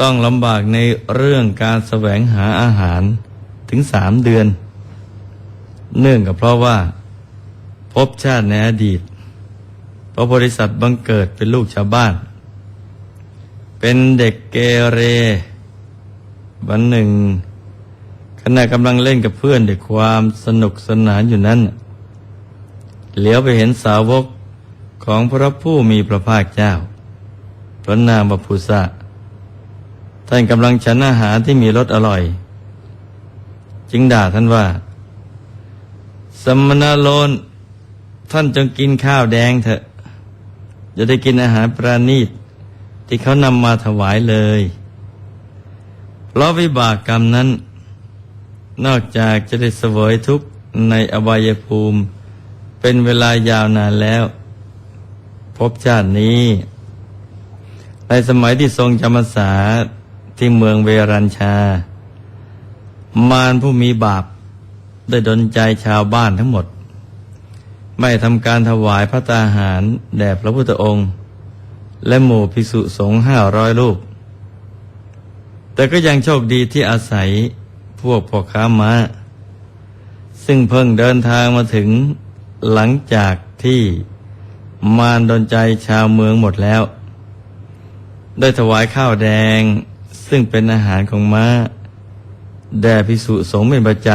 ต้องลำบากในเรื่องการแสวงหาอาหารถึงสามเดือน เนื่องกับเพราะว่า พบชาติในอดีตพระบริษัทบังเกิดเป็นลูกชาวบ้าน เป็นเด็กเกเร วันหนึ่ง ขณะกำลังเล่นกับเพื่อนด้วยความสนุกสนานอยู่นั้น เหลียวไปเห็นสาวกของพระผู้มีพระภาคเจ้า พระนามวพุทธะ ท่านกำลังฉันอาหารที่มีรสอร่อย จึงด่าท่านว่า สมณโลนท่านจงกินข้าวแดงเถอะจะได้กินอาหารประณีต ที่เขานำมาถวายเลย เพราะวิบากกรรมนั้น นอกจากจะได้เสวยทุกข์ในอบายภูมิ เป็นเวลายาวนานแล้ว พบชาตินี้ ในสมัยที่ทรงจำพรรษา ที่เมืองเวรัญชา มารผู้มีบาปได้ดนใจชาวบ้านทั้งหมด ไม่ทำการถวายพระตาหารแด่พระพุทธองค์ และหมู่ภิกษุสงฆ์ห้าร้อยรูป แต่ก็ยังโชคดีที่อาศัยพวกพ่อค้าม้า ซึ่งเพิ่งเดินทางมาถึงหลังจากที่มารดนใจชาวเมืองหมดแล้ว ได้ถวายข้าวแดง ซึ่งเป็นอาหารของม้า แด่ภิกษุสงฆ์เป็นประจ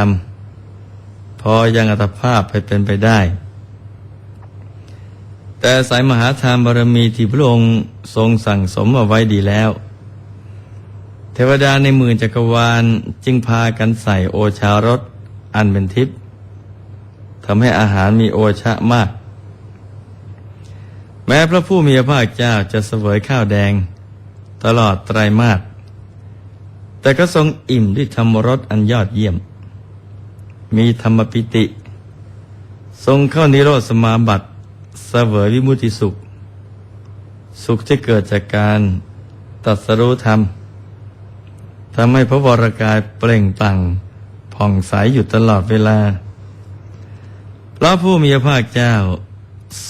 ำ พอยังอัตภาพไปเป็นไปได้ แต่สายมหาทานบารมีที่พระองค์ทรงสั่งสมเอาไว้ดีแล้ว เทวดาในหมื่นจักรวาลจึงพากันใส่โอชารสอันเป็นทิพย์ทำให้อาหารมีโอชะมาก แม้พระผู้มีพระภาคเจ้าจะเสวยข้าวแดง ตลอดไตรมาส แต่ก็ทรงอิ่มด้วยธรรมรสอันยอดเยี่ยม มีธรรมปิติ ทรงเข้านิโรธสมาบัติเสวยวิมุติสุข สุขที่เกิดจากการตัดสรู้ธรรมทำให้พระวรากายเปล่งปลั่งผ่องใสอยู่ตลอดเวลา พระผู้มีพระภาคเจ้า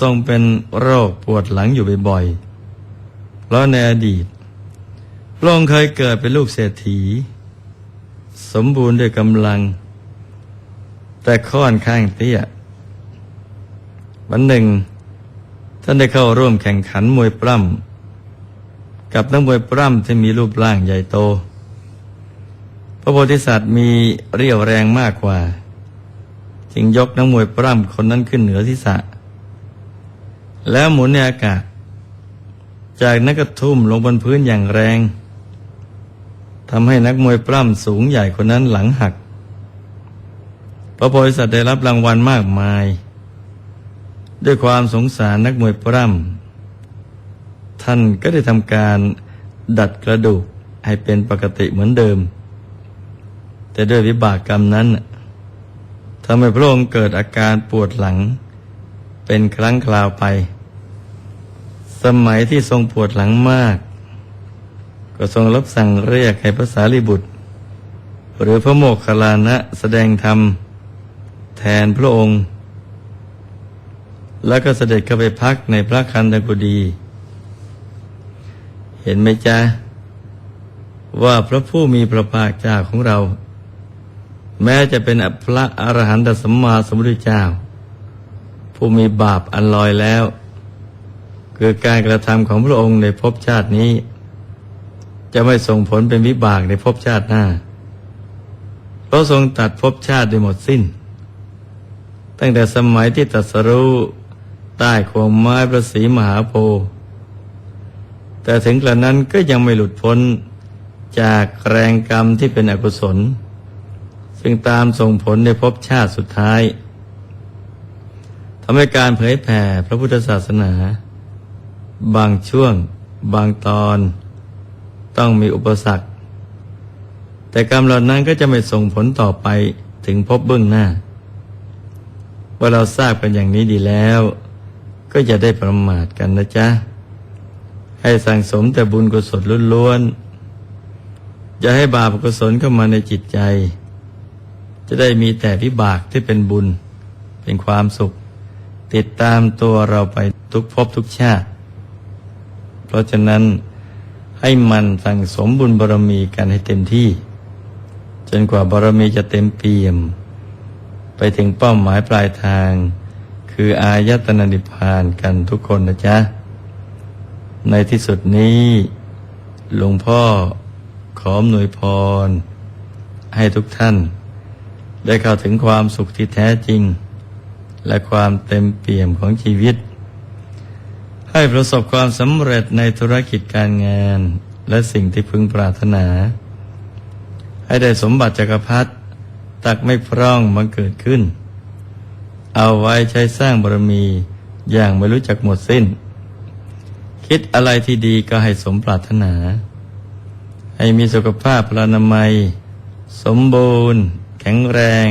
ทรงเป็นโรคปวดหลังอยู่บ่อยๆเพราะในอดีต พระองค์เคยเกิดเป็นลูกเศรษฐี สมบูรณ์ด้วยกำลัง แต่ค่อนข้างเตี้ยวันหนึ่ง ท่านได้เข้าร่วมแข่งขันมวยปล้ำกับนักมวยปล้ำที่มีรูปร่างใหญ่โต พระโพธิสัตว์มีเรี่ยวแรงมากกว่า จึงยกนักมวยปล้ำคนนั้นขึ้นเหนือทิศะแล้วหมุนในอากาศ จากนักกระทุ่มลงบนพื้นอย่างแรง ทำให้นักมวยปล้ำสูงใหญ่คนนั้นหลังหัก พระโพธิสัตว์ได้รับรางวัลมากมาย ด้วยความสงสารนักมวยปล้ำท่านก็ได้ทำการดัดกระดูกให้เป็นปกติเหมือนเดิม แต่ด้วยวิบากกรรมนั้นทำให้พระองค์เกิดอาการปวดหลัง เป็นครั้งคราวไป สมัยที่ทรงปวดหลังมาก ก็ทรงรับสั่งเรียกให้ภาษาลิบุตร หรือพระโมคคัลานะแสดงธรรมแทนพระองค์ แล้วก็เสด็จเข้าไปพักในพระคันธกุฎีเห็นไหมจ๊ะ ว่าพระผู้มีพระภาคเจ้าของเรา แม้จะเป็นพระอรหันตสัมมาสัมพุทธเจ้า ผู้มีบาปอันลอยแล้ว คือการกระทำของพระองค์ในภพชาตินี้ จะไม่ส่งผลเป็นวิบากในภพชาติหน้า เพราะทรงตัดภพชาติได้หมดสิ้น ตั้งแต่สมัยที่ตัดสรู้ใต้โคนไม้ประสีมหาโพธิ์แต่ถึงกระนั้นก็ยังไม่หลุดพ้นจากแรงกรรมที่เป็นอกุศล ซึ่งตามส่งผลในภพชาติสุดท้ายทำให้การเผยแผ่พระพุทธศาสนา บางช่วง บางตอน ต้องมีอุปสรรค แต่กรรมเหล่านั้นก็จะไม่ส่งผลต่อไปถึงพบเบื้องหน้า ว่าเราทราบกันอย่างนี้ดีแล้ว ก็จะได้ประมาทกันนะจ๊ะ ให้สั่งสมแต่บุญกุศลล้วนๆอย่าให้บาปกุศลเข้ามาในจิตใจ จะได้มีแต่วิบากที่เป็นบุญ เป็นความสุข ติดตามตัวเราไปทุกภพทุกชาติ เพราะฉะนั้น ให้มันสั่งสมบุญบารมีกันให้เต็มที่ จนกว่าบารมีจะเต็มเปี่ยม ไปถึงเป้าหมายปลายทาง คืออายตนะนิพพานกันทุกคนนะจ๊ะ ในที่สุดนี้ หลวงพ่อขออำนวยพร ให้ทุกท่าน ได้เข้าถึงความสุขที่แท้จริง และความเต็มเปี่ยมของชีวิต ให้ประสบความสำเร็จในธุรกิจการงาน และสิ่งที่พึงปรารถนา ให้ได้สมบัติจักรพรรดิตักไม่พร่องบังเกิดขึ้น เอาไว้ใช้สร้างบารมีอย่างไม่รู้จักหมดสิ้น คิดอะไรที่ดีก็ให้สมปรารถนา ให้มีสุขภาพพลานามัย สมบูรณ์ แข็งแรง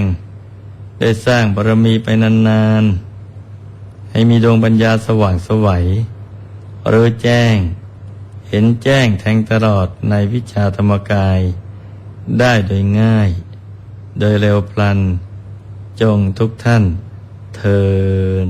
ได้สร้างบารมีไปนานๆ ให้มีดวงปัญญาสว่างสวัยรู้แจ้ง เห็นแจ้งแทงตลอดในวิชาธรรมกาย ได้โดยง่าย โดยเร็วพลัน จงทุกท่านเทิน